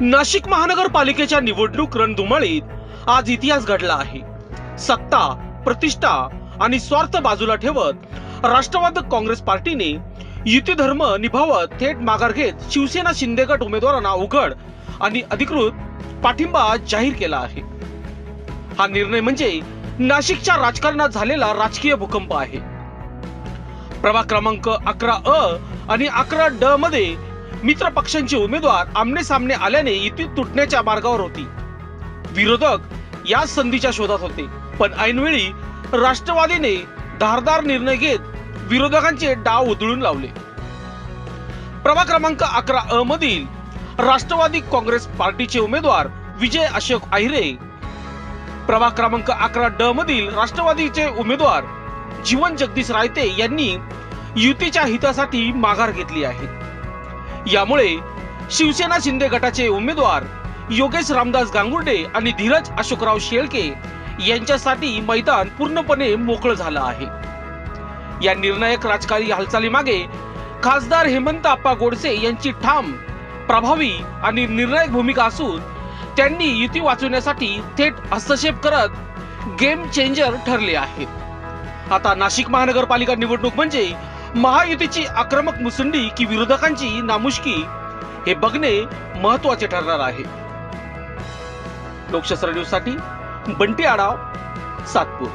नाशिक महानगरपालिकेच्या निवडणूक रणधुमाळीत आज इतिहास घडला आहे. सत्ता प्रतिष्ठा आणि स्वार्थ बाजूला ठेवत राष्ट्रवाद काँग्रेस पार्टीने युती धर्म निभावत थेट माघार घेत शिवसेना शिंदे गट उमेदवारांना उघड आणि अधिकृत पाठिंबा जाहीर केला आहे. हा निर्णय म्हणजे नाशिकच्या राजकारणात झालेला राजकीय भूकंप आहे. प्रभाग क्रमांक अकरा अ आणि अकरा ड मध्ये मित्र पक्षांचे उमेदवार आमने सामने आल्याने युती तुटण्याच्या मार्गावर होती. विरोधक या संधीच्या शोधात होते. पण ऐनवेळी राष्ट्रवादीने धारदार निर्णय घेत विरोधकांचे डाव उधळून लावले. प्रभाग क्रमांक अकरा अ मधील राष्ट्रवादी काँग्रेस पार्टीचे उमेदवार विजय अशोक आहिरे प्रभाग क्रमांक अकरा ड मधील राष्ट्रवादीचे उमेदवार जीवन जगदीश रायते यांनी युतीच्या हितासाठी माघार घेतली आहे. यामुळे शिवसेना शिंदे गटाचे उमेदवार योगेश रामदास गांगुर्डे आणि धीरज अशोकराव शेळके यांच्यासाठी मैदान पूर्णपणे मोकळं झालं आहे. या निर्णायक राजकारणी हालचालीमागे खासदार हेमंत आप्पा गोडसे यांची ठाम प्रभावी आणि निर्णायक भूमिका असून त्यांनी युती वाचवण्यासाठी थेट हस्तक्षेप करत गेम चेंजर ठरले आहेत. आता नाशिक महानगरपालिका निवडणूक म्हणजे महायुतीची आक्रमक मुसंडी की विरोधकांची नामुष्की हे बघणे महत्त्वाचे ठरणार आहे. लोकशास्त्र न्यूजसाठी बंटी आडाव सातपूर.